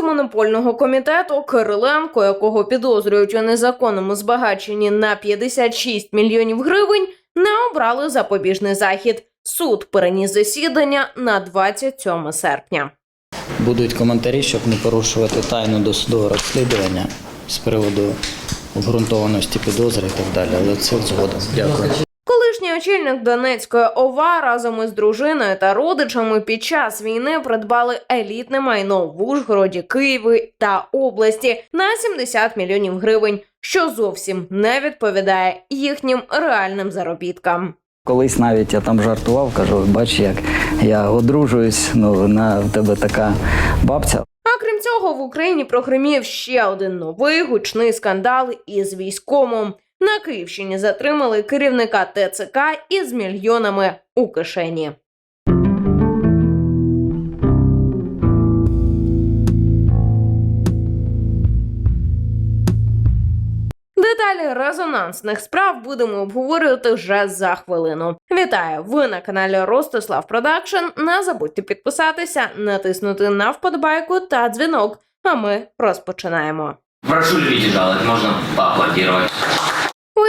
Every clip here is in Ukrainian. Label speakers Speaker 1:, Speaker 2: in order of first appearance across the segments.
Speaker 1: антимонопольного комітету Кириленко, якого підозрюють у незаконному збагаченні на 56 мільйонів гривень, не обрали запобіжний захід. Суд переніс засідання на 27 серпня.
Speaker 2: Будуть коментарі, щоб не порушувати тайну досудового розслідування з приводу обґрунтованості підозри і так далі. Але це згодом. Дякую.
Speaker 1: Очільник Донецької ОВА разом із дружиною та родичами під час війни придбали елітне майно в Ужгороді, Києві та області на 70 мільйонів гривень, що зовсім не відповідає їхнім реальним заробіткам.
Speaker 2: Колись навіть я там жартував, кажу, бач, як я одружуюсь, ну на в тебе така бабця.
Speaker 1: А крім цього, в Україні прогримів ще один новий гучний скандал із військомом. На Київщині затримали керівника ТЦК із мільйонами у кишені. Деталі резонансних справ будемо обговорювати вже за хвилину. Вітаю! Ви на каналі Ростислав Продакшн. Не забудьте підписатися, натиснути на вподобайку та дзвінок. А ми розпочинаємо.
Speaker 3: Прошу жаловать, можно поаплодировать.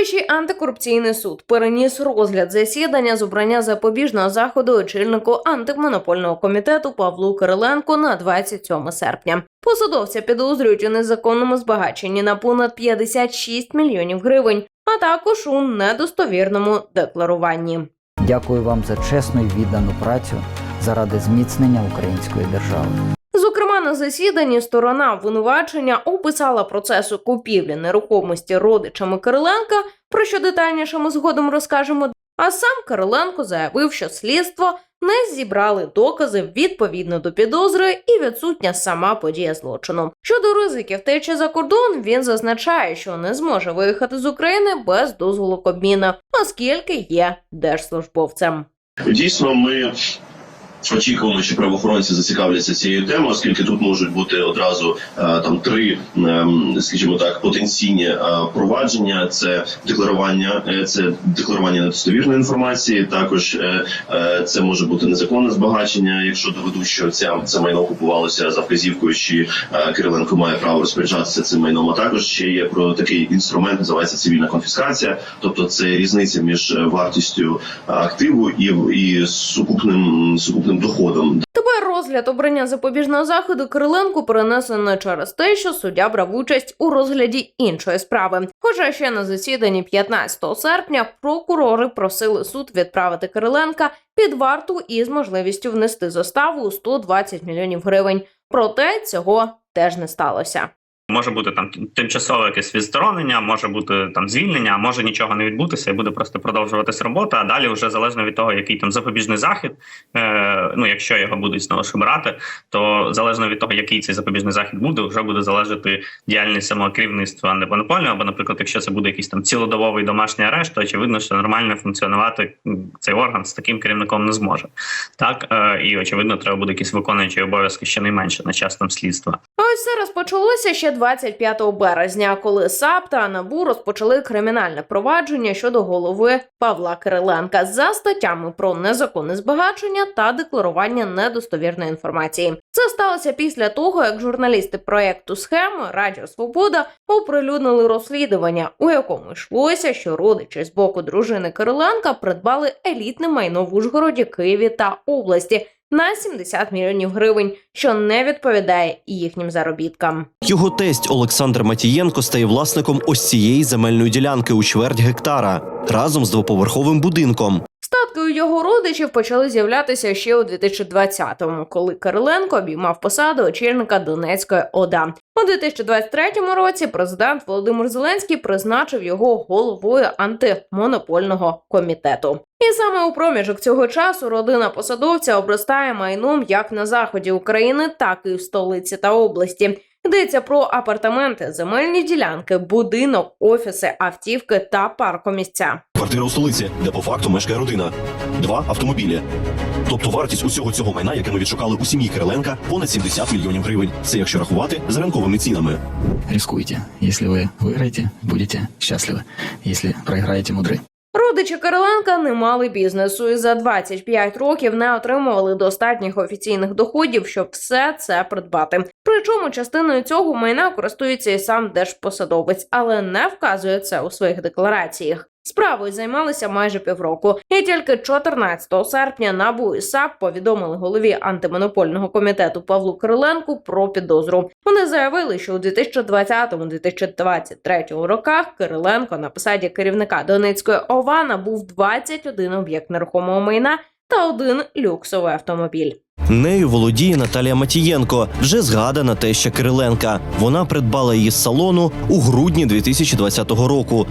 Speaker 1: Вищий антикорупційний суд переніс розгляд засідання з обрання запобіжного заходу очільнику антимонопольного комітету Павлу Кириленку на 27 серпня. Посадовця підозрюють у незаконному збагаченні на понад 56 мільйонів гривень, а також у недостовірному декларуванні.
Speaker 2: Дякую вам за чесну і віддану працю заради зміцнення української держави.
Speaker 1: На засіданні сторона обвинувачення описала процесу купівлі нерухомості родичами Кириленка, про що детальніше ми згодом розкажемо. А сам Кириленко заявив, що слідство не зібрали докази відповідно до підозри і відсутня сама подія злочину. Щодо ризиків втечі за кордон, він зазначає, що не зможе виїхати з України без дозволу Кабміна, оскільки є держслужбовцем.
Speaker 4: Дійсно, ми очікуємо, що правоохоронці зацікавляться цією темою, оскільки тут можуть бути одразу е, там три, ем, скажімо так, потенційні е, провадження: це декларування, е, це декларування недостовірної інформації. Також це може бути незаконне збагачення, якщо доведуть, що ця це майно купувалося за вказівкою, чи Кириленко має право розпоряджатися цим майном. А також ще є про такий інструмент, називається цивільна конфіскація, тобто це різниця між вартістю активу і, і сукупним сукупним доходом.
Speaker 1: Тепер розгляд обрання запобіжного заходу Кириленку перенесено через те, що суддя брав участь у розгляді іншої справи. Хоча ще на засіданні 15 серпня прокурори просили суд відправити Кириленка під варту із можливістю внести заставу у 120 мільйонів гривень. Проте цього теж не сталося.
Speaker 5: Може бути там тимчасове якесь відсторонення, може бути там звільнення, може нічого не відбутися і буде просто продовжуватись робота. А далі, вже залежно від того, який там запобіжний захід, е, ну якщо його будуть знову ж обирати, то залежно від того, який цей запобіжний захід буде, вже буде залежати діяльність самого керівництва антимонопольного. Або, наприклад, якщо це буде якийсь там цілодобовий домашній арешт, то очевидно, що нормально функціонувати цей орган з таким керівником не зможе. Так е, і очевидно, треба буде якісь виконуючі обов'язки щонайменше на час там слідства.
Speaker 1: А Ось це розпочалося ще 25 березня, коли САП та НАБУ розпочали кримінальне провадження щодо голови Павла Кириленка за статтями про незаконне збагачення та декларування недостовірної інформації. Це сталося після того, як журналісти проекту схеми Радіо Свобода оприлюднили розслідування, у якому йшлося, що родичі з боку дружини Кириленка придбали елітне майно в Ужгороді, Києві та області на 70 мільйонів гривень, що не відповідає їхнім заробіткам.
Speaker 6: Його тесть Олександр Матієнко стає власником ось цієї земельної ділянки у чверть гектара разом з двоповерховим будинком.
Speaker 1: Статки у його родичів почали з'являтися ще у 2020-му, коли Кириленко обіймав посаду очільника Донецької ОДА. У 2023 році президент Володимир Зеленський призначив його головою антимонопольного комітету. І саме у проміжок цього часу родина посадовця обростає майном як на заході України, так і в столиці та області. Йдеться про апартаменти, земельні ділянки, будинок, офіси, автівки та паркомісця.
Speaker 7: Квартира у столиці, де по факту мешкає родина. Два автомобілі. Тобто вартість усього цього майна, яке ми відшукали у сім'ї Кириленка, понад 70 мільйонів гривень. Це якщо рахувати за ринковими цінами.
Speaker 8: Рискуйте. Если вы выиграете, будете счастливы. Если проиграете, мудры.
Speaker 1: Родичі Кириленка не мали бізнесу і за 25 років не отримували достатніх офіційних доходів, щоб все це придбати. Причому частиною цього майна користується і сам держпосадовець, але не вказує це у своїх деклараціях. Справою займалися майже півроку, і тільки 14 серпня НАБУ і САП повідомили голові антимонопольного комітету Павлу Кириленку про підозру. Вони заявили, що у 2020-2023 роках Кириленко на посаді керівника Донецької ОВА набув 21 об'єкт нерухомого майна та один люксовий автомобіль.
Speaker 6: Нею володіє Наталія Матієнко, вже згадана теща Кириленка. Вона придбала її з салону у грудні 2020 року.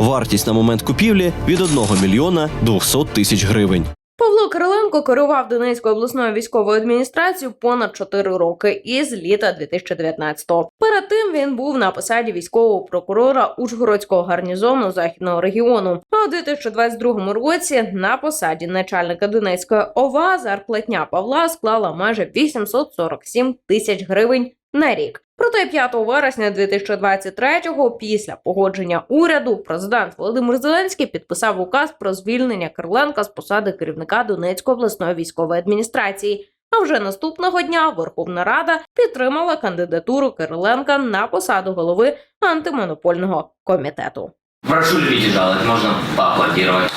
Speaker 6: Вартість на момент купівлі від 1 мільйона 200 тисяч гривень.
Speaker 1: Павло Кириленко керував Донецькою обласною військовою адміністрацією понад 4 роки із літа 2019-го. Перед тим він був на посаді військового прокурора Ужгородського гарнізону західного регіону. А у 2022 році на посаді начальника Донецької ОВА зарплатня Павла склала майже 847 тисяч гривень на рік. Проте 5 вересня 2023-го, після погодження уряду, президент Володимир Зеленський підписав указ про звільнення Кириленка з посади керівника Донецької обласної військової адміністрації. А вже наступного дня Верховна Рада підтримала кандидатуру Кириленка на посаду голови антимонопольного комітету.
Speaker 3: Прошу жаловать, можно поаплодировать.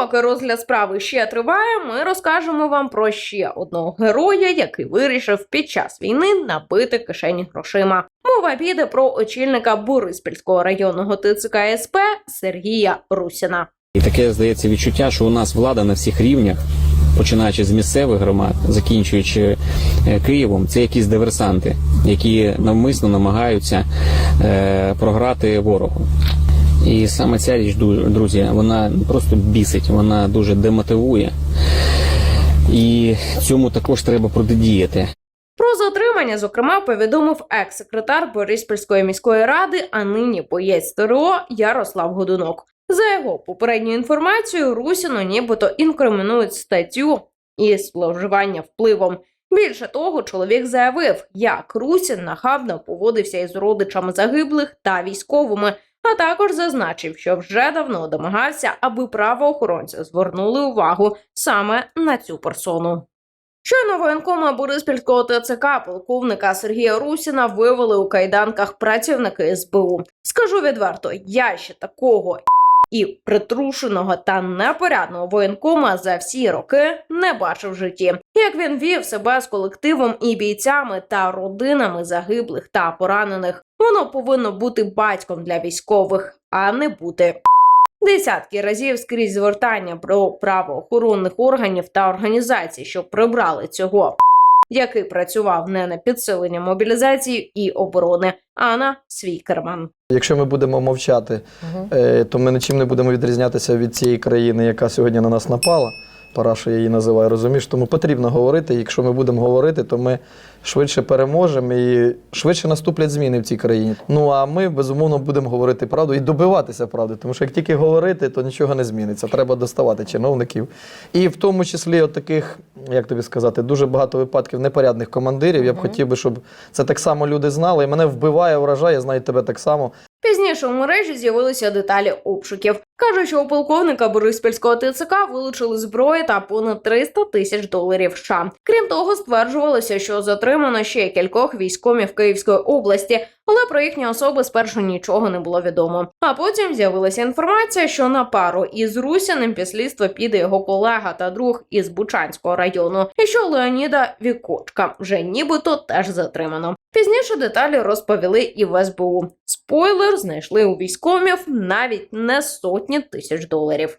Speaker 1: Поки розгляд справи ще триває, ми розкажемо вам про ще одного героя, який вирішив під час війни набити кишені грошима. Мова піде про очільника Бориспільського районного ТЦК СП Сергія Русіна.
Speaker 8: І таке здається відчуття, що у нас влада на всіх рівнях, починаючи з місцевих громад, закінчуючи е, Києвом, це якісь диверсанти, які навмисно намагаються е, програти ворогу. І саме ця річ, друзі, вона просто бісить, вона дуже демотивує. І цьому також треба протидіяти.
Speaker 1: Про затримання, зокрема, повідомив екс-секретар Бориспільської міської ради, а нині боєць ТРО Ярослав Годунок. За його попередньою інформацією, Русіну нібито інкримінують статтю із зловживання впливом. Більше того, чоловік заявив, як Русін нахабно поводився із родичами загиблих та військовими, а також зазначив, що вже давно домагався, аби правоохоронці звернули увагу саме на цю персону. Щойно воєнкома Бориспільського ТЦК полковника Сергія Русіна вивели у кайданках працівники СБУ. Скажу відверто, я ще такого і притрушеного та непорядного воєнкома за всі роки не бачив в житті. Як він вів себе з колективом і бійцями та родинами загиблих та поранених, воно повинно бути батьком для військових, а не бути. Десятки разів скрізь звертання про правоохоронних органів та організацій, що прибрали цього, який працював не на підсилення мобілізації і оборони, а на свій керман.
Speaker 9: Якщо ми будемо мовчати, угу. то ми нічим не будемо відрізнятися від цієї країни, яка сьогодні на нас напала. Параша я її називаю, розумієш? Тому потрібно говорити. Якщо ми будемо говорити, то ми швидше переможемо і швидше наступлять зміни в цій країні. Ну а ми безумовно будемо говорити правду і добиватися правди. Тому що як тільки говорити, то нічого не зміниться. Треба доставати чиновників. І в тому числі, от таких, як тобі сказати, дуже багато випадків непорядних командирів. Я б хотів би, щоб це так само люди знали. І мене вбиває, вражає, я знаю тебе так само.
Speaker 1: Пізніше у мережі з'явилися деталі обшуків. Кажуть, що у полковника Бориспільського ТЦК вилучили зброї та понад 300 тисяч доларів. США. Крім того, стверджувалося, що затримано ще кількох військомів Київської області, але про їхні особи спершу нічого не було відомо. А потім з'явилася інформація, що на пару із Русяним слідство піде його колега та друг із Бучанського району, і що Леоніда Вікочка вже нібито теж затримано. Пізніше деталі розповіли і в СБУ. Спойлер знайшли у військомів навіть не сотні тисяч доларів.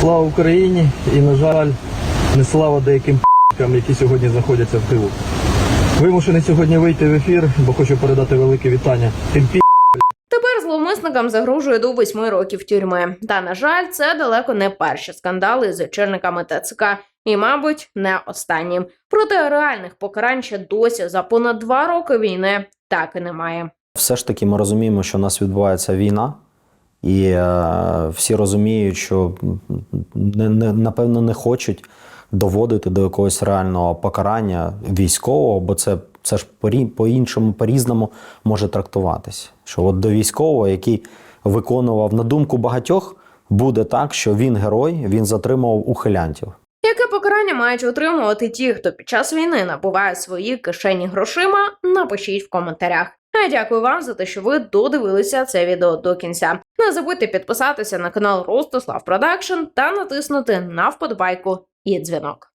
Speaker 10: Слава Україні і, на жаль, не слава деяким п***кам, які сьогодні знаходяться в тилу. Вимушений сьогодні вийти в ефір, бо хочу передати велике вітання тим пі***,
Speaker 1: Тепер зловмисникам загрожує до восьми років тюрми. Та на жаль, це далеко не перші скандали з очільниками ТЦК, і, мабуть, не останні. Проте реальних покарань ще досі за понад два роки війни так і немає.
Speaker 11: Все ж таки ми розуміємо, що у нас відбувається війна, і е, всі розуміють, що не, не, напевно не хочуть доводити до якогось реального покарання військового, бо це, це ж по-іншому, по-різному може трактуватися. Що от до військового, який виконував на думку багатьох, буде так, що він герой, він затримав ухилянтів.
Speaker 1: Яке покарання мають отримувати ті, хто під час війни набуває свої кишені грошима? Напишіть в коментарях. А дякую вам за те, що ви додивилися це відео до кінця. Не забудьте підписатися на канал Ростислав Продакшн та натиснути на вподобайку і дзвінок.